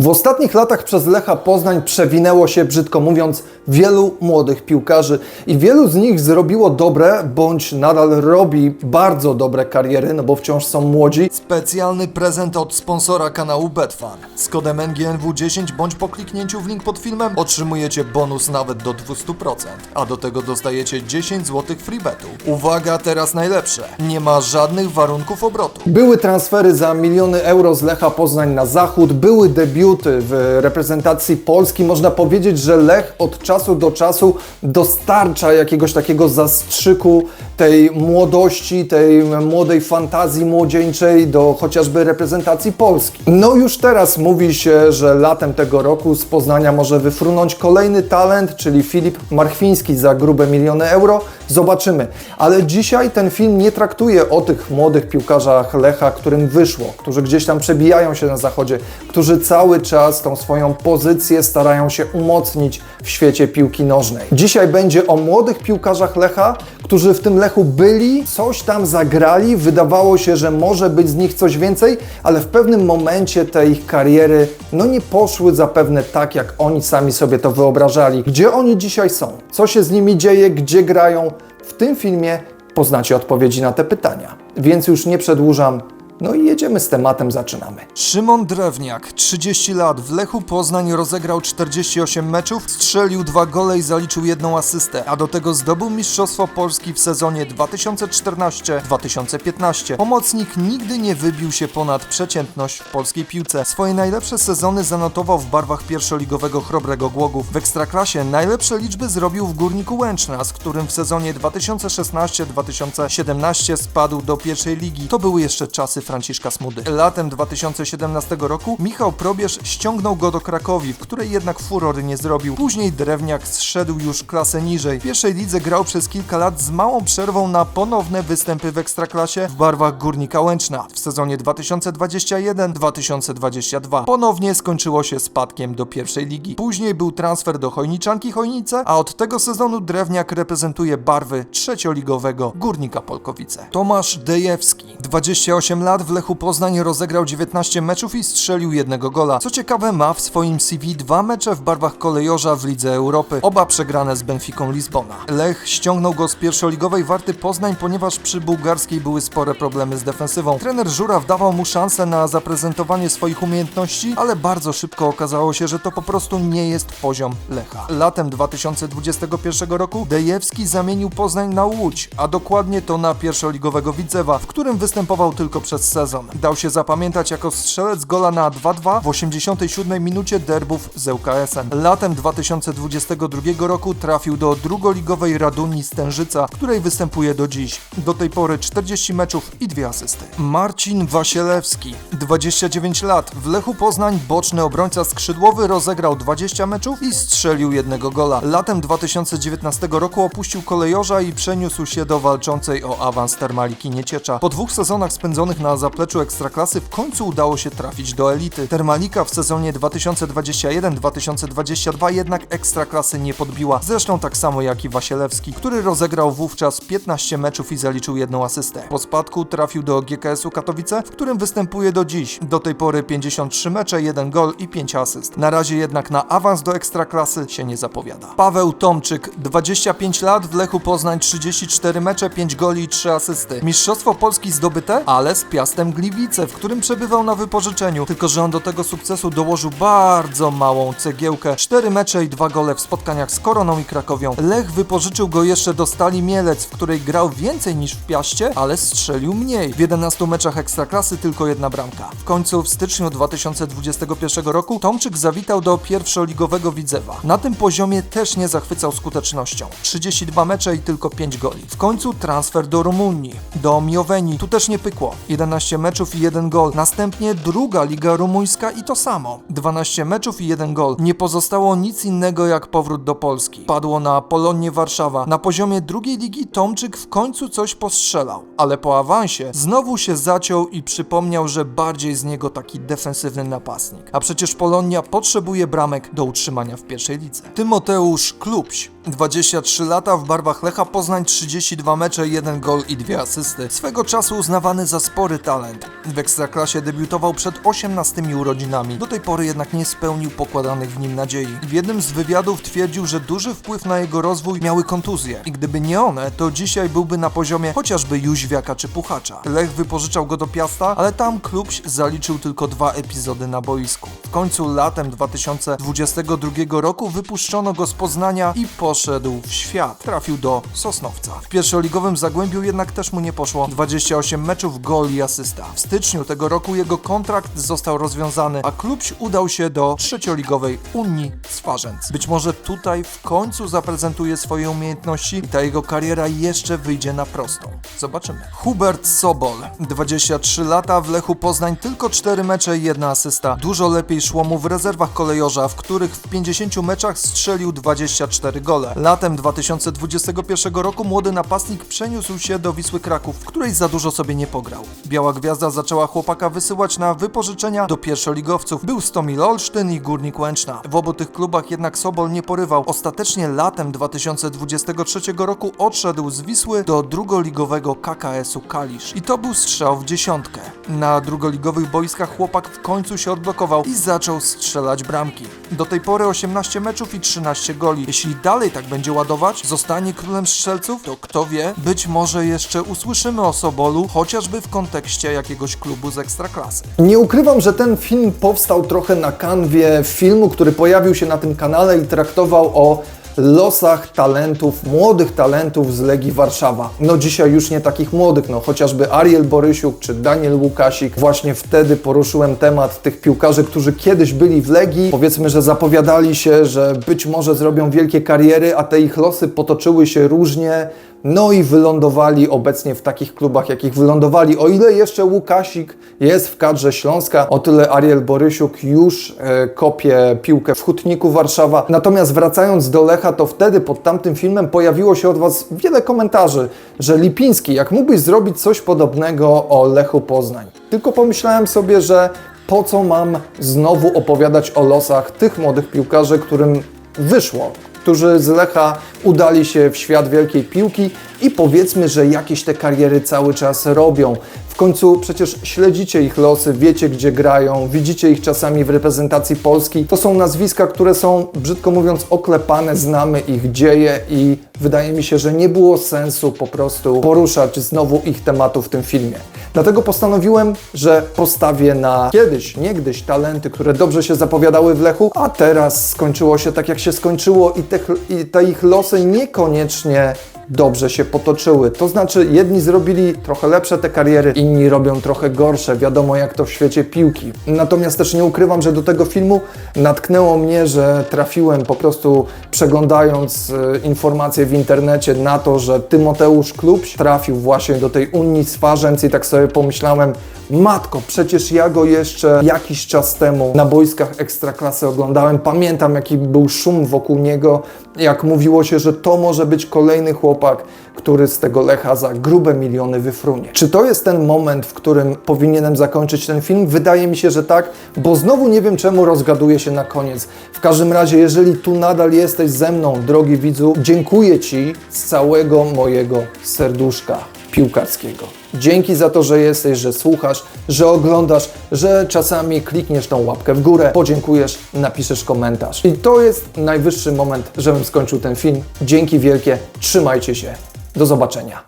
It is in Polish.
W ostatnich latach przez Lecha Poznań przewinęło się, brzydko mówiąc, wielu młodych piłkarzy i wielu z nich zrobiło dobre, bądź nadal robi bardzo dobre kariery, no bo wciąż są młodzi. Specjalny prezent od sponsora kanału Betfan. Z kodem NGNW10 bądź po kliknięciu w link pod filmem otrzymujecie bonus nawet do 200%, a do tego dostajecie 10 zł freebetu. Uwaga, teraz najlepsze. Nie ma żadnych warunków obrotu. Były transfery za miliony euro z Lecha Poznań na zachód, były debiuty w reprezentacji Polski. Można powiedzieć, że Lech od czasu do czasu dostarcza jakiegoś takiego zastrzyku tej młodości, tej młodej fantazji młodzieńczej do chociażby reprezentacji Polski. No już teraz mówi się, że latem tego roku z Poznania może wyfrunąć kolejny talent, czyli Filip Marchwiński za grube miliony euro. Zobaczymy. Ale dzisiaj ten film nie traktuje o tych młodych piłkarzach Lecha, którym wyszło, którzy gdzieś tam przebijają się na zachodzie, którzy cały czas tą swoją pozycję starają się umocnić w świecie piłki nożnej. Dzisiaj będzie o młodych piłkarzach Lecha, którzy w tym Lechu byli, coś tam zagrali, wydawało się, że może być z nich coś więcej, ale w pewnym momencie te ich kariery no nie poszły zapewne tak, jak oni sami sobie to wyobrażali. Gdzie oni dzisiaj są? Co się z nimi dzieje? Gdzie grają? W tym filmie poznacie odpowiedzi na te pytania. Więc już nie przedłużam. No i jedziemy z tematem, zaczynamy. Szymon Drewniak, 30 lat, w Lechu Poznań rozegrał 48 meczów, strzelił dwa gole i zaliczył jedną asystę, a do tego zdobył Mistrzostwo Polski w sezonie 2014-2015. Pomocnik nigdy nie wybił się ponad przeciętność w polskiej piłce. Swoje najlepsze sezony zanotował w barwach pierwszoligowego Chrobrego Głogów. W Ekstraklasie najlepsze liczby zrobił w Górniku Łęczna, z którym w sezonie 2016-2017 spadł do pierwszej ligi. To były jeszcze czasy Franciszka Smudy. Latem 2017 roku Michał Probierz ściągnął go do Krakowi, w której jednak furory nie zrobił. Później Drewniak zszedł już klasę niżej. W pierwszej lidze grał przez kilka lat z małą przerwą na ponowne występy w Ekstraklasie w barwach Górnika Łęczna w sezonie 2021-2022. Ponownie skończyło się spadkiem do pierwszej ligi. Później był transfer do Chojniczanki Chojnice, a od tego sezonu Drewniak reprezentuje barwy trzecioligowego Górnika Polkowice. Tomasz Dejewski, 28 lat, w Lechu Poznań rozegrał 19 meczów i strzelił jednego gola. Co ciekawe, ma w swoim CV dwa mecze w barwach kolejorza w Lidze Europy, oba przegrane z Benficą Lizbona. Lech ściągnął go z pierwszoligowej Warty Poznań, ponieważ przy bułgarskiej były spore problemy z defensywą. Trener Żuraw dawał mu szansę na zaprezentowanie swoich umiejętności, ale bardzo szybko okazało się, że to po prostu nie jest poziom Lecha. Latem 2021 roku Dejewski zamienił Poznań na Łódź, a dokładnie to na pierwszoligowego Widzewa, w którym występował tylko przez sezon. Dał się zapamiętać jako strzelec gola na 2-2 w 87 minucie derbów z ŁKS-em. Latem 2022 roku trafił do drugoligowej Raduni Stężyca, w której występuje do dziś. Do tej pory 40 meczów i dwie asysty. Marcin Wasielewski, 29 lat, w Lechu Poznań boczny obrońca skrzydłowy rozegrał 20 meczów i strzelił jednego gola. Latem 2019 roku opuścił kolejorza i przeniósł się do walczącej o awans Termaliki Nieciecza. Po dwóch sezonach spędzonych na zapleczu Ekstraklasy w końcu udało się trafić do elity. Termalika w sezonie 2021-2022 jednak Ekstraklasy nie podbiła. Zresztą tak samo jak i Wasielewski, który rozegrał wówczas 15 meczów i zaliczył jedną asystę. Po spadku trafił do GKS-u Katowice, w którym występuje do dziś. Do tej pory 53 mecze, 1 gol i 5 asyst. Na razie jednak na awans do Ekstraklasy się nie zapowiada. Paweł Tomczyk, 25 lat, w Lechu Poznań 34 mecze, 5 goli i 3 asysty. Mistrzostwo Polski zdobyte, ale z Piastem Gliwice, w którym przebywał na wypożyczeniu. Tylko, że on do tego sukcesu dołożył bardzo małą cegiełkę. 4 mecze i 2 gole w spotkaniach z Koroną i Krakowią. Lech wypożyczył go jeszcze do Stali Mielec, w której grał więcej niż w Piaście, ale strzelił mniej. W 11 meczach Ekstraklasy tylko jedna bramka. W końcu w styczniu 2021 roku Tomczyk zawitał do pierwszoligowego Widzewa. Na tym poziomie też nie zachwycał skutecznością. 32 mecze i tylko 5 goli. W końcu transfer do Rumunii, do Mioweni. Tu też nie pykło. 11 meczów i 1 gol. Następnie druga liga rumuńska i to samo. 12 meczów i 1 gol. Nie pozostało nic innego jak powrót do Polski. Padło na Polonię Warszawa. Na poziomie drugiej ligi Tomczyk w końcu coś postrzelał. Ale po awansie znowu się zaciął i przypomniał, że bardziej z niego taki defensywny napastnik. A przecież Polonia potrzebuje bramek do utrzymania w pierwszej lidze. Tymoteusz Klubś 23 lata w barwach Lecha Poznań, 32 mecze, 1 gol i 2 asysty. Swego czasu uznawany za spory talent. W Ekstraklasie debiutował przed 18 urodzinami. Do tej pory jednak nie spełnił pokładanych w nim nadziei. W jednym z wywiadów twierdził, że duży wpływ na jego rozwój miały kontuzje. I gdyby nie one, to dzisiaj byłby na poziomie chociażby Jóźwiaka czy Puchacza. Lech wypożyczał go do Piasta, ale tam klub zaliczył tylko dwa epizody na boisku. W końcu latem 2022 roku wypuszczono go z Poznania i poszedł w świat. Trafił do Sosnowca. W pierwszoligowym Zagłębiu jednak też mu nie poszło. 28 meczów, gol i asysta. W styczniu tego roku jego kontrakt został rozwiązany, a klub udał się do trzecioligowej Unii Swarzędz. Być może tutaj w końcu zaprezentuje swoje umiejętności i ta jego kariera jeszcze wyjdzie na prostą. Zobaczymy. Hubert Sobol, 23 lata, w Lechu Poznań tylko 4 mecze i jedna asysta. Dużo lepiej szło mu w rezerwach kolejorza, w których w 50 meczach strzelił 24 gole. Latem 2021 roku młody napastnik przeniósł się do Wisły Kraków, w której za dużo sobie nie pograł. Biała Gwiazda zaczęła chłopaka wysyłać na wypożyczenia do pierwszoligowców. Był Stomil Olsztyn i Górnik Łęczna. W obu tych klubach jednak Sobol nie porywał. Ostatecznie latem 2023 roku odszedł z Wisły do drugoligowego KKS-u Kalisz. I to był strzał w dziesiątkę. Na drugoligowych boiskach chłopak w końcu się odblokował i zaczął strzelać bramki. Do tej pory 18 meczów i 13 goli. Jeśli dalej tak będzie ładować, zostanie królem strzelców, to kto wie, być może jeszcze usłyszymy o Sobolu, chociażby w kontekście jakiegoś klubu z ekstraklasy. Nie ukrywam, że ten film powstał trochę na kanwie filmu, który pojawił się na tym kanale i traktował o losach talentów, młodych talentów z Legii Warszawa. No dzisiaj już nie takich młodych, no chociażby Ariel Borysiuk czy Daniel Łukasik. Właśnie wtedy poruszyłem temat tych piłkarzy, którzy kiedyś byli w Legii. Powiedzmy, że zapowiadali się, że być może zrobią wielkie kariery, a te ich losy potoczyły się różnie. No i wylądowali obecnie w takich klubach, jakich wylądowali. O ile jeszcze Łukasik jest w kadrze Śląska, o tyle Ariel Borysiuk już e, kopie piłkę w Hutniku Warszawa. Natomiast wracając do Lecha, to wtedy pod tamtym filmem pojawiło się od Was wiele komentarzy, że Lipiński, jak mógłbyś zrobić coś podobnego o Lechu Poznań. Tylko pomyślałem sobie, że po co mam znowu opowiadać o losach tych młodych piłkarzy, którym wyszło, którzy z Lecha udali się w świat wielkiej piłki i powiedzmy, że jakieś te kariery cały czas robią. W końcu przecież śledzicie ich losy, wiecie gdzie grają, widzicie ich czasami w reprezentacji Polski. To są nazwiska, które są, brzydko mówiąc, oklepane, znamy ich dzieje i wydaje mi się, że nie było sensu po prostu poruszać znowu ich tematu w tym filmie. Dlatego postanowiłem, że postawię na kiedyś, niegdyś talenty, które dobrze się zapowiadały w Lechu, a teraz skończyło się tak, jak się skończyło i te, i te ich losy niekoniecznie dobrze się potoczyły. To znaczy, jedni zrobili trochę lepsze te kariery, inni robią trochę gorsze. Wiadomo, jak to w świecie piłki. Natomiast też nie ukrywam, że do tego filmu natknęło mnie, że trafiłem po prostu przeglądając e, informacje w internecie na to, że Tymoteusz Klubś trafił właśnie do tej Unii Swarzędz i tak sobie pomyślałem, matko, przecież ja go jeszcze jakiś czas temu na boiskach Ekstraklasy oglądałem. Pamiętam, jaki był szum wokół niego, jak mówiło się, że to może być kolejny chłopak, który z tego Lecha za grube miliony wyfrunie. Czy to jest ten moment, w którym powinienem zakończyć ten film? Wydaje mi się, że tak, bo znowu nie wiem czemu rozgaduję się na koniec. W każdym razie, jeżeli tu nadal jesteś ze mną, drogi widzu, dziękuję Ci z całego mojego serduszka piłkarskiego. Dzięki za to, że jesteś, że słuchasz, że oglądasz, że czasami klikniesz tą łapkę w górę, podziękujesz, napiszesz komentarz. I to jest najwyższy moment, żebym skończył ten film. Dzięki wielkie, trzymajcie się. Do zobaczenia.